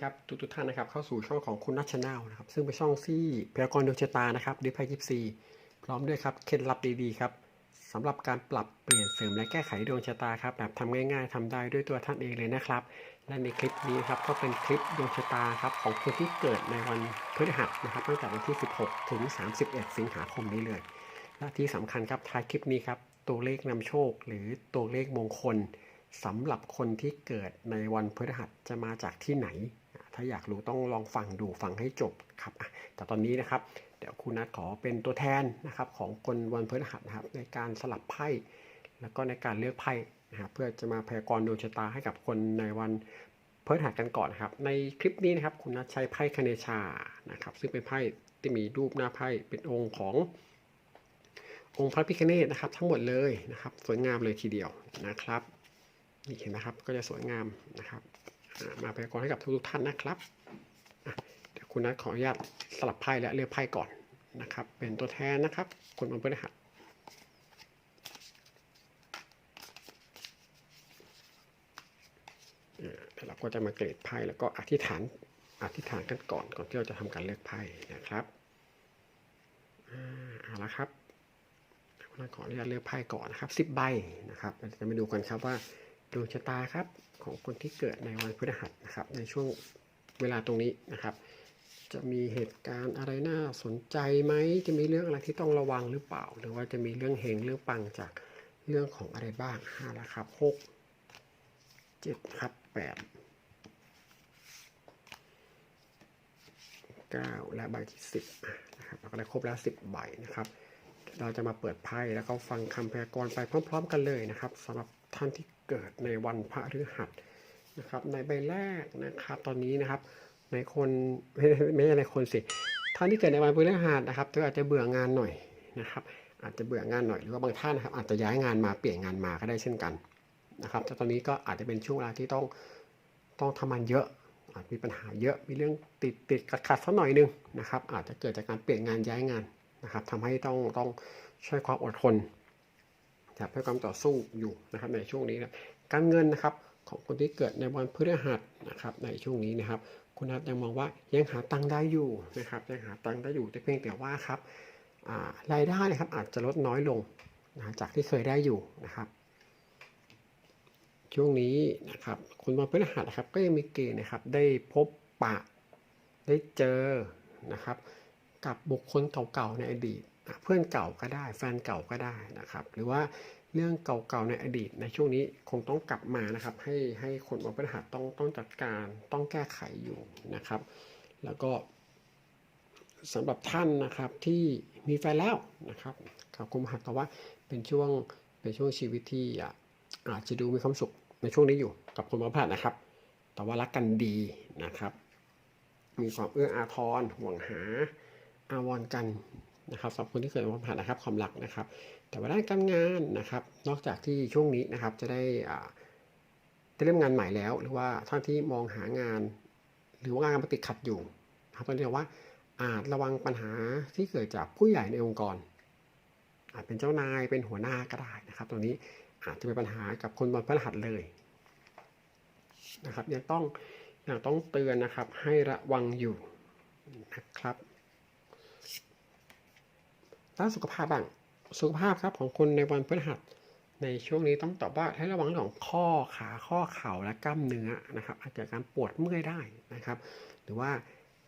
นะครับทุกทุกท่านนะครับเข้าสู่ช่องของคุณนัชชาแนลนะครับซึ่งเป็นช่องที่พยากรณ์ดวงชะตานะครับดิพายยิปซีพร้อมด้วยครับเคล็ดลับดีๆครับสำหรับการปรับเปลี่ยนเสริมและแก้ไขดวงชะตาครับแบบทำง่าย ๆทำได้ด้วยตัวท่านเองเลยนะครับ และในคลิปนี้ครับก็เป็นคลิปดวงชะตาครับของคนที่เกิดในวันพฤหัสนะครับตั้งแต่วันที่ 16 ถึง 31 สิงหาคมนี้เลยและที่สำคัญครับท้ายคลิปนี้ครับตัวเลขนำโชค หรือตัวเลขมงคลสำหรับคนที่เกิดในวันพฤหัสจะมาจากที่ไหน ถ้าอยากรู้ต้องลองฟังดูฟังให้จบครับแต่ตอนนี้นะครับ เดี๋ยวคุณนัทขอเป็นตัวแทนนะครับ ของคนวันพฤหัสนะครับ ในการสลับไพ่แล้วก็ในการเลือกไพ่นะครับเพื่อจะมาพยากรณ์ดวงชะตาให้กับคนในวันพฤหัสกันก่อนนครับ ในคลิปนี้นะครับ คุณนัทใช้ไพ่คเนชานะครับ ซึ่งเป็นไพ่ที่มีรูปหน้าไพ่เป็นองค์ขององค์พระพิฆเนศนะครับทั้งหมดเลยนะครับ สวยงามเลยทีเดียวนะครับนี่เห็นไหมครับก็จะสวยงามนะครับ มาพยากรณ์ให้กับทุกท่านนะครับเดี๋ยวคุณนัทขออนุญาตสลับไพ่และเลือกไพ่ก่อนนะครับ เป็นตัวแทนนะครับ คนวันพฤหัสเอ่อเดี๋ยวเราก็จะมาเกรดไพ่แล้วก็อธิษฐานอธิษฐานกันก่อนก่อนที่เราจะทำการเลือกไพ่นะครับเอาละครับเราขออนุญาตเลือกไพ่ก่อนนะครับสิบใบนะครับเราจะมาดูกันครับว่า ดวงชะตาครับของคนที่เกิดในวันพฤหัสนะครับ ในช่วงเวลาตรงนี้นะครับ จะมีเหตุการณ์อะไรน่าสนใจไหมจะมีเรื่องอะไรที่ต้องระวังหรือเปล่า หรือว่าจะมีเรื่องเฮงเรื่องปังจากเรื่องของอะไรบ้างห้าแล้วครับหกเจ็ดครับแปดเก้าและใบที่สิบนะครับเราก็ได้ครบแล้วสิบใบนะครับ เราจะมาเปิดไพ่แล้วก็ฟังคำพยากรณ์ไปพร้อม ๆ กันเลยนะครับสำหรับ ท่านที่เกิดในวันพระฤหัสนะครับในใบแรกนะครับตอนนี้นะครับในคนไม่ไม่ใช่ในคนสิท่านที่เกิดในวันพฤหัสนะครับก็อาจจะเบื่องานหน่อยนะครับ อาจจะเบื่องานหน่อยหรือว่าบางท่านนะครับอาจจะย้ายงานมาเปลี่ยนงานมาก็ได้เช่นกันนะครับแต่ตอนนี้ก็อาจจะเป็นช่วงเวลาที่ต้องต้องทำงานเยอะอาจมีปัญหาเยอะมีเรื่องติดติดขัดขัดสักหน่อยหนึงนะครับอาจจะเกิดจากการเปลี่ยนงานย้ายงานนะครับทำให้ต้องต้องใช้ความอดทน นะครับให้ความต่อสู้อยู่นะครับในช่วงนี้นะการเงินนะครับของคนที่เกิดในวันพฤหัสนะครับในช่วงนี้นะครับ คุณนัทยังมองว่ายังหาตังค์ได้อยู่นะครับยังหาตังค์ได้อยู่แต่เพียงแต่ว่าครับรายได้นะครับอาจจะลดน้อยลงนะจากที่เคยได้อยู่นะครับ ช่วงนี้นะครับคุณวันพฤหัสนะครับก็ยังมีเกณฑ์นะครับได้พบปะได้เจอนะครับ กับบุคคลเก่าๆในอดีตอะเพื่อนเก่าก็ได้ แฟนเก่าก็ได้นะครับ หรือว่าเรื่องเก่าๆในอดีตในช่วงนี้คงต้องกลับมานะครับ ให้ให้คนวันพฤหัสต้องต้องจัดการต้องแก้ไขอยู่นะครับ แล้วก็สำหรับท่านนะครับที่มีแฟนแล้วนะครับกับคุณหัสแต่ว่าเป็นช่วงเป็นช่วงชีวิตที่อะอาจจะดูมีความสุขในช่วงนี้อยู่กับคนวันพฤหัสนะครับ แต่ว่ารักกันดีนะครับ มีความเอื้ออาทรห่วงหา อาวรกันนะครับสำหรับคนที่เกิดวันพฤหัสนะครับความรักนะครับ แต่ว่าด้านการงานนะครับ นอกจากที่ช่วงนี้นะครับจะได้อ่าได้เริ่มงานใหม่แล้ว หรือว่าท่านที่มองหางาน หรือว่างานมันติดขัดอยู่นะครับต้องเรียกว่าอาจระวังปัญหาที่เกิดจากผู้ใหญ่ในองค์กร อาจเป็นเจ้านายเป็นหัวหน้าก็ได้นะครับ ตรงนี้อาจจะเป็นปัญหากับคนวันพฤหัสเลยนะครับยังต้องยังต้องเตือนนะครับให้ระวังอยู่นะครับ ด้านสุขภาพบ้างสุขภาพครับของคนในวันพฤหัสในช่วงนี้ต้องตอบว่าให้ระวังเรื่องของข้อขาข้อเข่าและกล้ามเนื้อนะครับ อาจจะการปวดเมื่อยได้นะครับ หรือว่า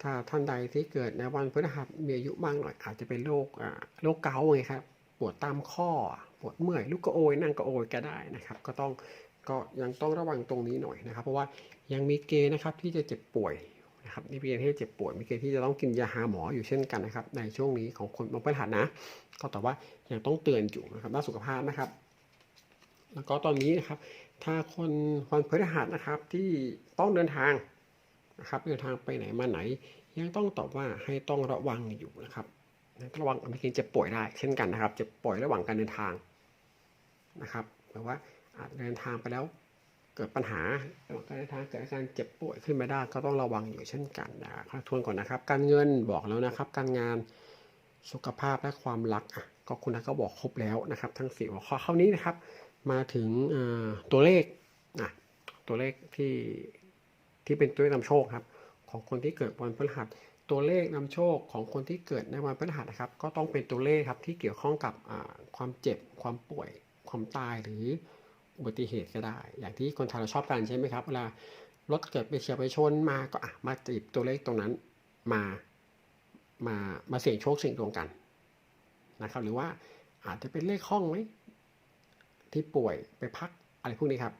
ถ้าท่านใดที่เกิดในวันพฤหัสมีอายุมากหน่อย อาจจะเป็นโรคอ่าโรคเกาต์ไงครับปวดตามข้อปวดเมื่อยลุกกระโอยนั่งกระโอยก็ได้นะครับ ก็ต้องก็ยังต้องระวังตรงนี้หน่อยนะครับ เพราะว่ายังมีเกณฑ์นะครับที่จะเจ็บป่วย นะครับนี่เป็นเกณฑ์ที่เจ็บป่วยมีเกณฑ์ที่จะต้องกินยาหาหมออยู่เช่นกันนะครับ ในช่วงนี้ของคนวันพฤหัสนะ ก็แต่ว่ายังต้องเตือนอยู่นะครับด้านสุขภาพนะครับ แล้วก็ตอนนี้นะครับ ถ้าคนวันพฤหัสนะครับที่ต้องเดินทางนะครับเดินทางไปไหนมาไหน ยังต้องตอบว่าให้ต้องระวังอยู่นะครับระวังมีเกณฑ์เจ็บป่วยได้เช่นกันนะครับเจ็บป่วยระหว่างการเดินทางนะครับหรือว่าอาจเดินทางไปแล้ว เกิดปัญหาการเดินทางเกิดอาการเจ็บป่วยขึ้นมาได้ก็ต้องระวังอยู่เช่นกันนะครับทวนก่อนนะครับ การเงินบอกแล้วนะครับ การงานสุขภาพและความรักอะก็คุณนัทก็บอกครบแล้วนะครับ ทั้งสี่หัวข้อเข้านี้นะครับ มาถึงตัวเลขอะตัวเลขที่ที่เป็นตัวเลขนำโชคครับ ของคนที่เกิดวันพฤหัสตัวเลขนำโชคของคนที่เกิดในวันพฤหัสนะครับ ก็ต้องเป็นตัวเลขครับที่เกี่ยวข้องกับความเจ็บความป่วยความตายหรือ อุบัติเหตุก็ได้ อย่างที่คนไทยเราชอบกันใช่ไหมครับเวลารถเกิดไปเฉียวไปชนมาก็อะมาติดตัวเลขตรงนั้นมามามาเสี่ยงโชคเสี่ยงดวงกันนะครับ หรือว่าอาจจะเป็นเลขห้องไหมที่ป่วยไปพักอะไรพวกนี้ครับ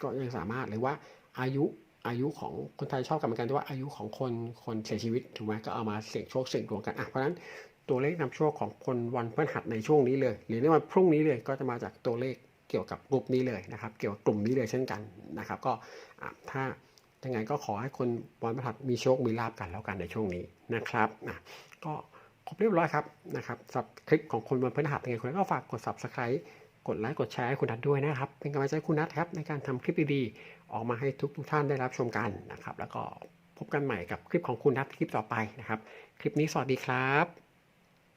ก็ยังสามารถหรือว่าอายุอายุของคนไทยชอบกันเหมือนกันที่ว่าอายุของคนคนเสียชีวิตถูกไหมก็เอามาเสี่ยงโชคเสี่ยงดวงกันอะเพราะฉะนั้นตัวเลขนำโชคของคนวันพฤหัสในช่วงนี้เลย หรือในวันพรุ่งนี้เลยก็จะมาจากตัวเลข เกี่ยวกับกลุ่มนี้เลยนะครับ เกี่ยวกับกลุ่มนี้เลยเช่นกันนะครับ ก็ถ้ายังไงก็ขอให้คนวันพฤหัสมีโชคมีลาบกันแล้วกันในช่วงนี้นะครับอะก็ครบเรียบร้อยครับนะครับสับคลิปของคนวันพฤหัสยังไงคุณก็ฝากกด subscribe กดไลค์กดแชร์ให้คุณนัทด้วยนะครับ เป็นกำลังใจคุณนัทครับในการทำคลิปดีๆออกมาให้ทุกทุกท่านได้รับชมกันนะครับ แล้วก็พบกันใหม่กับคลิปของคุณนัทคลิปต่อไปนะครับ คลิปนี้สวัสดีครับ